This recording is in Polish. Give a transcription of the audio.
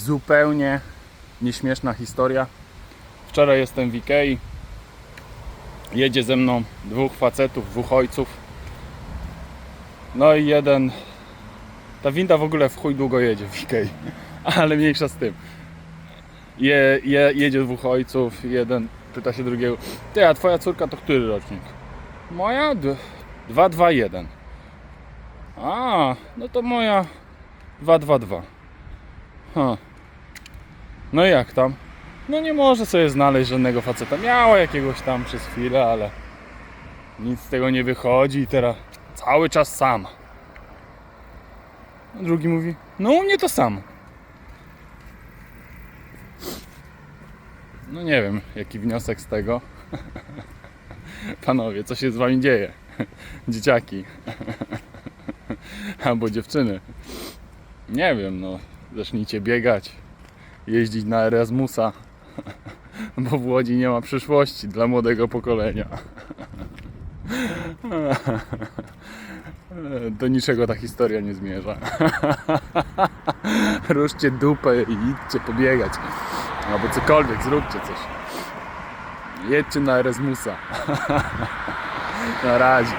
zupełnie nieśmieszna historia. Wczoraj jestem w Ikei. Jedzie ze mną dwóch facetów, dwóch ojców. No i jeden. Ta winda w ogóle w chuj długo jedzie w Ikei. Ale mniejsza z tym. Je, je, jedzie dwóch ojców, jeden pyta się drugiego. Ty, a twoja córka to który rocznik? Moja? D- 221. A, no to moja 222. Ha. No i jak tam? No nie może sobie znaleźć żadnego faceta. Miała jakiegoś tam przez chwilę, ale nic z tego nie wychodzi i teraz cały czas sam. A drugi mówi, no u mnie to samo. No nie wiem, jaki wniosek z tego. Panowie, co się z wami dzieje? Dzieciaki. Albo dziewczyny. Nie wiem, no. Zacznijcie biegać. Jeździć na Erasmusa. Bo w Łodzi nie ma przyszłości dla młodego pokolenia. Do niczego ta historia nie zmierza. Ruszcie dupę i idźcie pobiegać. Albo cokolwiek, zróbcie coś. Jedźcie na Erasmusa. Na razie.